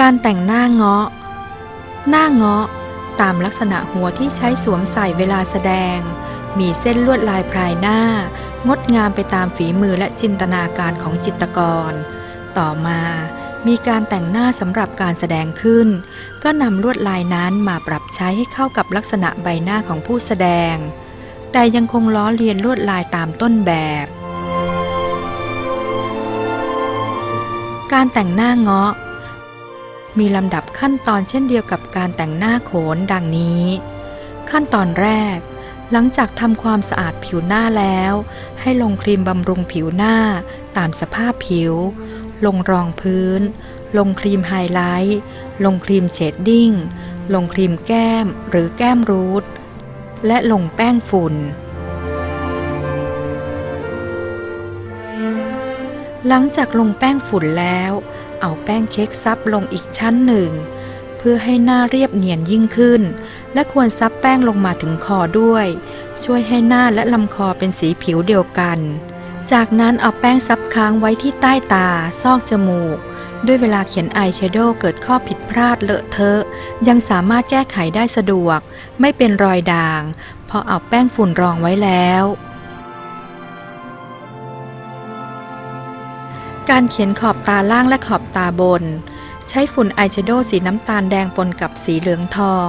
การแต่งหน้าเงาะ หน้าเงาะ ตามลักษณะหัวที่ใช้สวมใส่เวลาแสดง มีเส้นลวดลายพรายหน้า งดงามไปตามฝีมือและจินตนาการของจิตรกร ต่อมามีการแต่งหน้าสำหรับการแสดงขึ้น ก็นำลวดลายนั้นมาปรับใช้ให้เข้ากับลักษณะใบหน้าของผู้แสดง แต่ยังคงล้อเลียนลวดลายตามต้นแบบ การแต่งหน้าเงาะ มีลำดับขั้นตอนเช่นเดียวกับการแต่งหน้าโขนดังนี้ ขั้นตอนแรก หลังจากทำความสะอาดผิวหน้าแล้ว ให้ลงครีมบำรุงผิวหน้าตามสภาพผิว ลงรองพื้น ลงครีมไฮไลท์ ลงครีมเชดดิ้ง ลงครีมแก้มหรือแก้มรูท และลงแป้งฝุ่นหลังจากลงแป้งฝุ่นแล้ว เอาแป้งเค้กซับลงอีกชั้นหนึ่ง เพื่อให้หน้าเรียบเนียนยิ่งขึ้น และควรซับแป้งลงมาถึงคอด้วย ช่วยให้หน้าและลำคอเป็นสีผิวเดียวกัน จากนั้นเอาแป้งซับค้างไว้ที่ใต้ตา ซอกจมูก ด้วยเวลาเขียนอายแชโดว์เกิดข้อผิดพลาดเลอะเทอะ ยังสามารถแก้ไขได้สะดวก ไม่เป็นรอยด่างเพราะเอาแป้งฝุ่นรองไว้แล้ว การเขียนขอบตาล่างและขอบตาบน ใช้ฝุ่นอายแชโดว์สีน้ำตาลแดงปนกับสีเหลืองทอง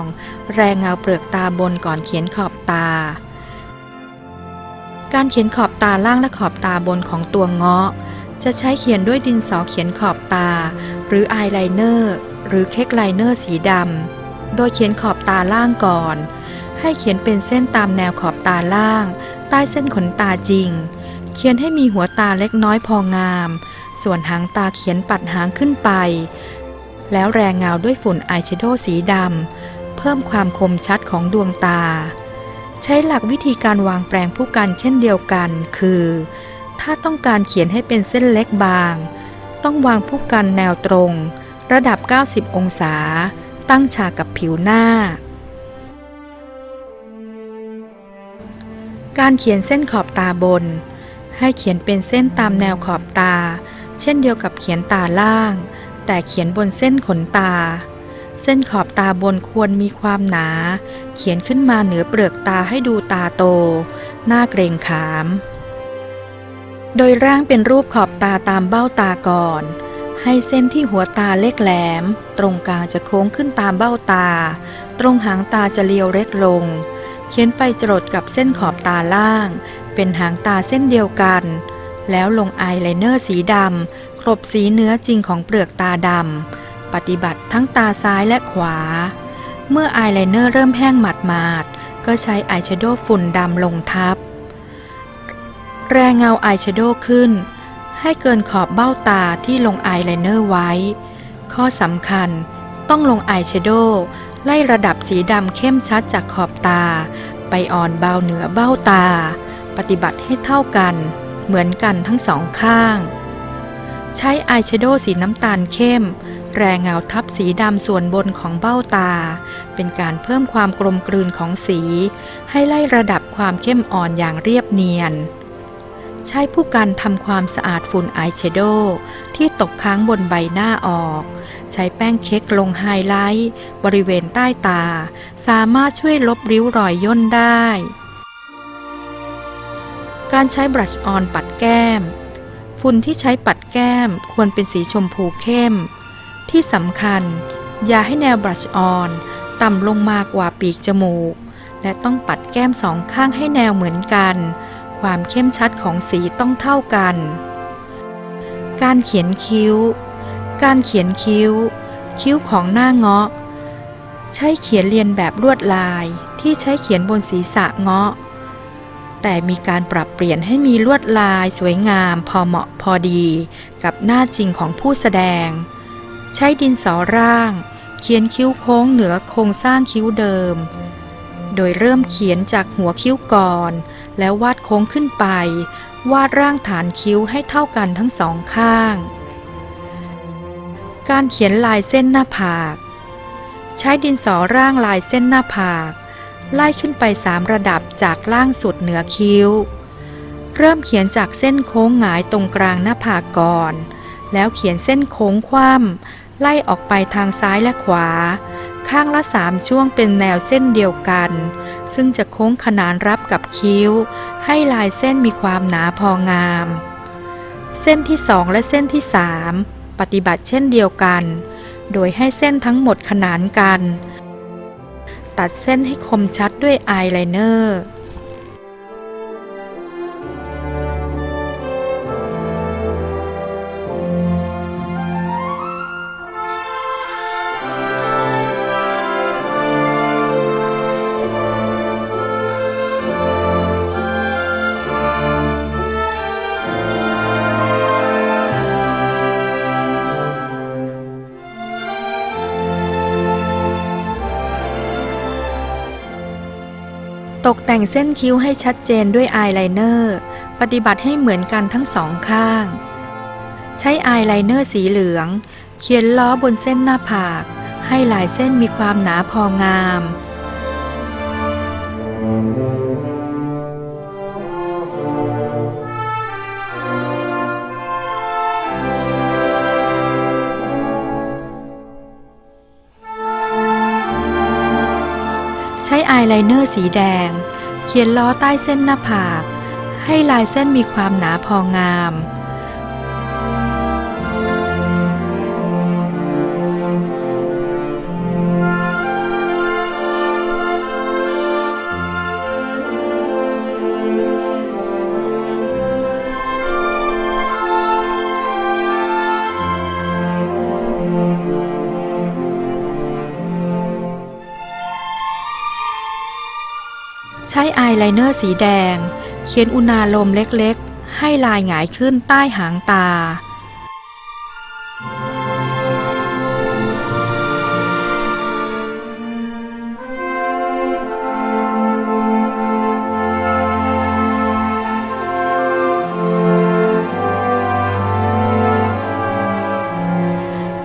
แรงเงาเปลือกตาบนก่อนเขียนขอบตา การเขียนขอบตาล่างและขอบตาบนของตัวเงาะ จะใช้เขียนด้วยดินสอเขียนขอบตา หรืออายไลเนอร์หรือเค้กไลเนอร์สีดำโดยเขียนขอบตาล่างก่อน ให้เขียนเป็นเส้นตามแนวขอบตาล่าง ใต้เส้นขนตาจริง เขียนให้มีหัวตาเล็กน้อยพองาม ส่วนหางตาเขียนปัดหางขึ้นไป แล้วแรงเงาด้วยฝุ่นอายแชโดว์สีดำ เพิ่มความคมชัดของดวงตา ใช้หลักวิธีการวางแปลงผู้กันเช่นเดียวกัน คือ ถ้าต้องการเขียนให้เป็นเส้นเล็กบาง ต้องวางผู้กันแนวตรง ระดับ 90 องศา ตั้งฉากกับผิวหน้าการเขียนเส้นขอบตาบน ให้เขียนเป็นเส้นตามแนวขอบตา เช่นเดียวกับเขียนตาล่าง แต่เขียนบนเส้นขนตา เส้นขอบตาบนควรมีความหนา เขียนขึ้นมาเหนือเปลือกตาให้ดูตาโต หน้าเกรงขาม โดยร่างเป็นรูปขอบตาตามเบ้าตาก่อน ให้เส้นที่หัวตาเล็กแหลม ตรงกลางจะโค้งขึ้นตามเบ้าตา ตรงหางตาจะเลียวเล็กลง เขียนไปจรดกับเส้นขอบตาล่าง เป็นหางตาเส้นเดียวกัน แล้วลงอายไลเนอร์สีดำกลบสีเนื้อจริงของเปลือกตาดำปฏิบัติทั้งตาซ้ายและขวา เมื่ออายไลเนอร์เริ่มแห้งหมาดๆ ก็ใช้อายแชโดว์ฝุ่นดำลงทับ แรงเงาอายแชโดว์ขึ้น ให้เกินขอบเบ้าตาที่ลงอายไลเนอร์ไว้ ข้อสำคัญต้องลงอายแชโดว์ไล่ระดับสีดำเข้มชัดจากขอบตา ไปอ่อนเบาเหนือเบ้าตา ปฏิบัติให้เท่ากัน เหมือนกันทั้งสองข้าง ใช้อายแชโดว์สีน้ำตาลเข้ม แรงเงาทับสีดำส่วนบนของเบ้าตา เป็นการเพิ่มความกลมกลืนของสี ให้ไล่ระดับความเข้มอ่อนอย่างเรียบเนียน ใช้ผู้กันทำความสะอาดฝุ่นอายแชโดว์ที่ตกค้างบนใบหน้าออก ใช้แป้งเค้กลงไฮไลท์ บริเวณใต้ตา สามารถช่วยลบริ้วรอยย่นได้ การใช้บรัชออนปัดแก้ม ฝุ่นที่ใช้ปัดแก้มควรเป็นสีชมพูเข้ม ที่สำคัญ อย่าให้แนวบรัชออนต่ำลงมากว่าปีกจมูก และต้องปัดแก้มสองข้างให้แนวเหมือนกัน ความเข้มชัดของสีต้องเท่ากัน การเขียนคิ้ว การเขียนคิ้ว คิ้วของหน้าเงาะ ใช้เขียนเรียนแบบลวดลายที่ใช้เขียนบนศีรษะเงาะ แต่มีการปรับเปลี่ยนให้มีลวดลายสวยงามพอเหมาะพอดี กับหน้าจริงของผู้แสดง ใช้ดินสอร่าง เขียนคิ้วโค้งเหนือโครงสร้างคิ้วเดิม โดยเริ่มเขียนจากหัวคิ้วก่อน แล้ววาดโค้งขึ้นไป วาดร่างฐานคิ้วให้เท่ากันทั้งสองข้าง การเขียนลายเส้นหน้าผาก ใช้ดินสอร่างลายเส้นหน้าผาก ไล่ขึ้นไปสามระดับจากล่างสุดเหนือคิ้ว เริ่มเขียนจากเส้นโค้งหงายตรงกลางหน้าผากก่อน แล้วเขียนเส้นโค้งคว่ำไล่ออกไปทางซ้ายและขวา ข้างละสามช่วงเป็นแนวเส้นเดียวกัน ซึ่งจะโค้งขนานรับกับคิ้ว ให้ลายเส้นมีความหนาพองาม เส้นที่สองและเส้นที่สามปฏิบัติเช่นเดียวกัน โดยให้เส้นทั้งหมดขนานกัน ตัดเส้นให้คมชัดด้วยอายไลเนอร์ แต่งเส้นคิ้วให้ชัดเจนด้วยอายไลเนอร์ ปฏิบัติให้เหมือนกันทั้งสองข้าง ใช้อายไลเนอร์สีเหลือง เขียนล้อบนเส้นหน้าผาก ให้ลายเส้นมีความหนาพองาม ใช้อายไลเนอร์สีแดง เขียนล้อใต้เส้นหน้าผาก ให้ลายเส้นมีความหนาพองาม อายไลเนอร์สีแดง เขียนอุณาโลมเล็กๆ ให้ลายหงายขึ้นใต้หางตา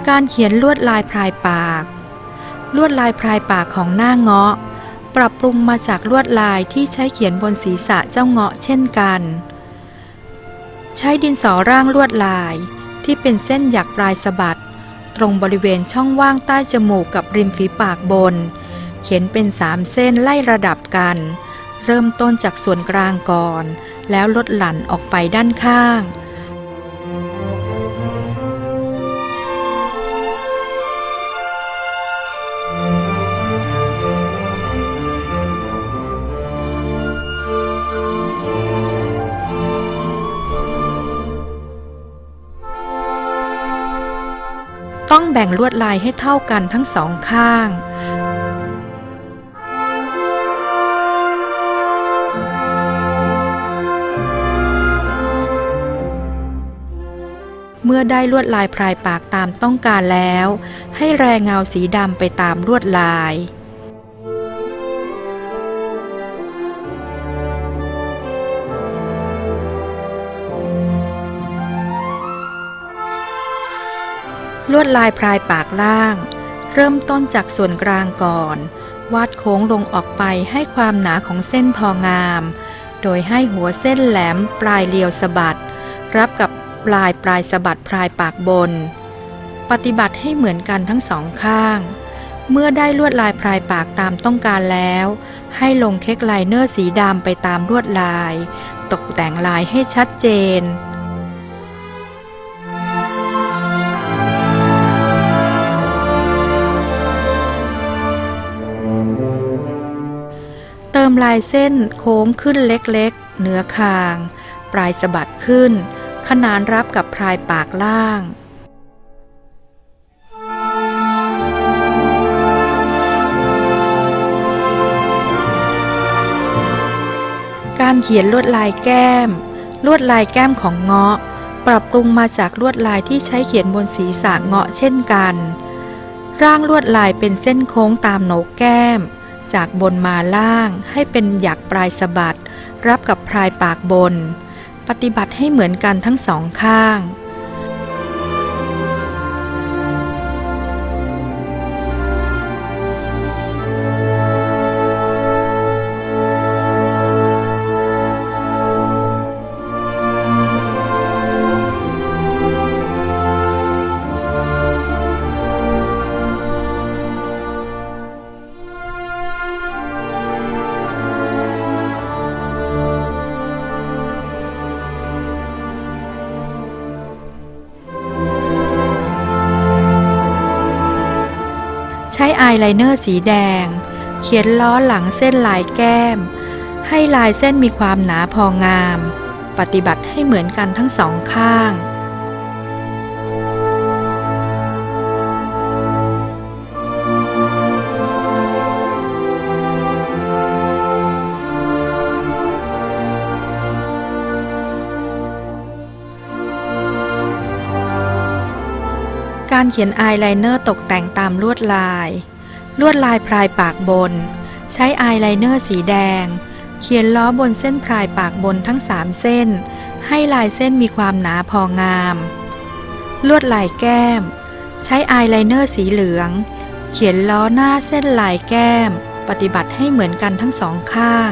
การเขียนลวดลายพรายปาก ลวดลายพรายปากของหน้าเงาะ ปรับปรุงมาจากลวดลายที่ใช้เขียนบนศีรษะเจ้าเงาะเช่นกัน ใช้ดินสอร่างลวดลายที่เป็นเส้นหยักปลายสะบัด ตรงบริเวณช่องว่างใต้จมูกกับริมฝีปากบน เขียนเป็นสามเส้นไล่ระดับกัน เริ่มต้นจากส่วนกลางก่อน แล้วลดหลั่นออกไปด้านข้าง แบ่งลวดลายให้เท่ากันทั้งสองข้าง เมื่อได้ลวดลายพรายปากตามต้องการแล้ว ให้แรงเงาสีดำไปตามลวดลาย ลวดลายพรายปากล่าง เริ่มต้นจากส่วนกลางก่อน วาดโค้งลงออกไปให้ความหนาของเส้นพองาม โดยให้หัวเส้นแหลมปลายเรียวสะบัด รับกับปลายปลายสะบัดพรายปากบน ปฏิบัติให้เหมือนกันทั้งสองข้าง เมื่อได้ลวดลายพรายปากตามต้องการแล้ว ให้ลงเค้กไลเนอร์สีดำไปตามลวดลาย ตกแต่งลายให้ชัดเจน เติมลายเส้นโค้งขึ้นเล็กๆ เหนือคาง ปลายสะบัดขึ้น ขนานรับกับพรายปากล่างการเขียนลวดลายแก้ม ลวดลายแก้มของเงาะ ปรับปรุงมาจากลวดลายที่ใช้เขียนบนศีรษะเงาะเช่นกัน ร่างลวดลายเป็นเส้นโค้งตามโหนกแก้ม จากบนมาล่างให้เป็นหยักปลายสะบัด รับกับพลายปากบน ปฏิบัติให้เหมือนกันทั้งสองข้าง ใช้อายไลเนอร์สีแดง เขียนล้อหลังเส้นลายแก้ม ให้ลายเส้นมีความหนาพองาม ปฏิบัติให้เหมือนกันทั้งสองข้าง การเขียนอายไลเนอร์ตกแต่งตามลวดลาย ลวดลายพรายปากบน ใช้อายไลเนอร์สีแดง เขียนล้อบนเส้นพรายปากบนทั้ง 3 เส้น ให้ลายเส้นมีความหนาพองาม ลวดลายแก้ม ใช้อายไลเนอร์สีเหลือง เขียนล้อหน้าเส้นลายแก้ม ปฏิบัติให้เหมือนกันทั้งสองข้าง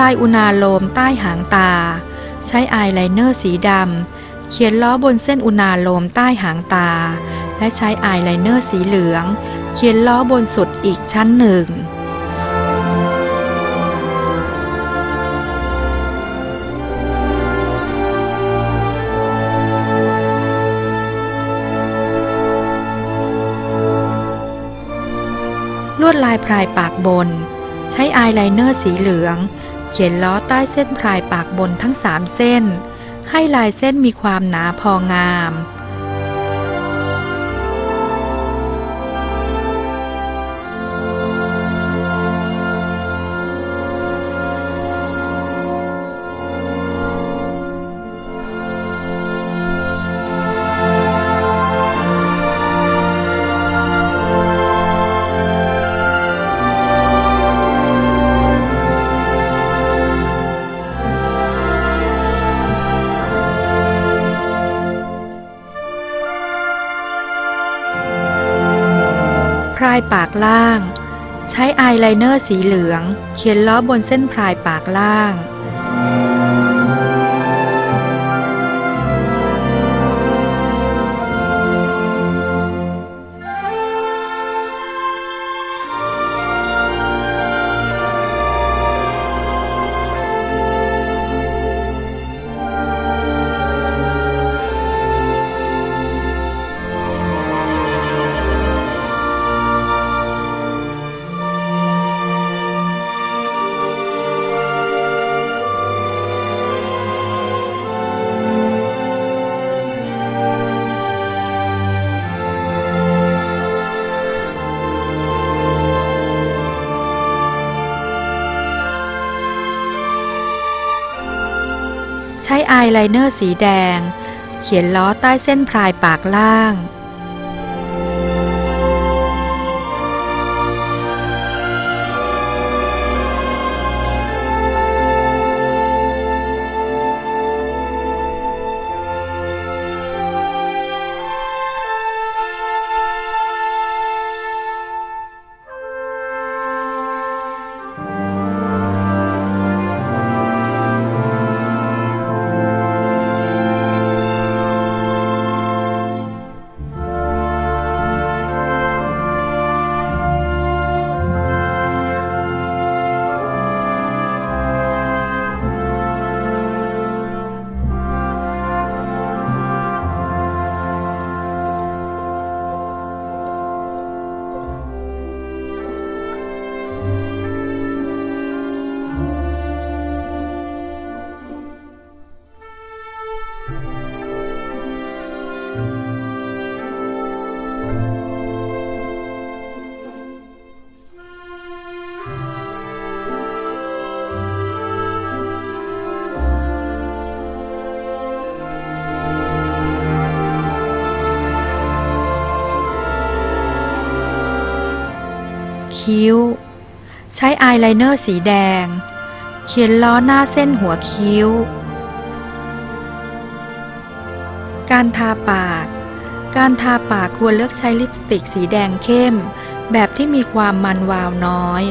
ลายอุณาโลมใต้หางตา ใช้อายไลเนอร์สีดำ เขียนล้อบนเส้นอุณาโลมใต้หางตา และใช้อายไลเนอร์สีเหลือง เขียนล้อบนสุดอีกชั้นหนึ่งลวดลายพรายปากบน ใช้อายไลเนอร์สีเหลือง เขียนล้อใต้เส้นพลายปากบนทั้งสามเส้น ให้ลายเส้นมีความหนาพองามายปากล่าง ใช้อายไลเนอร์สีเหลือง เขียนล้อบนเส้นพรายปากล่าง ใช้อายไลเนอร์สีแดง เขียนล้อใต้เส้นพรายปากล่าง คิ้ว ใช้อายไลเนอร์สีแดง เขียนล้อหน้าเส้นหัวคิ้ว การทาปาก การทาปากควรเลือกใช้ลิปสติกสีแดงเข้ม แบบที่มีความมันวาวน้อย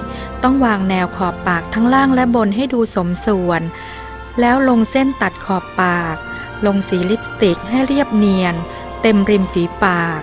ต้องวางแนวขอบปากทั้งล่างและบนให้ดูสมส่วน แล้วลงเส้นตัดขอบปาก ลงสีลิปสติกให้เรียบเนียน เต็มริมฝีปาก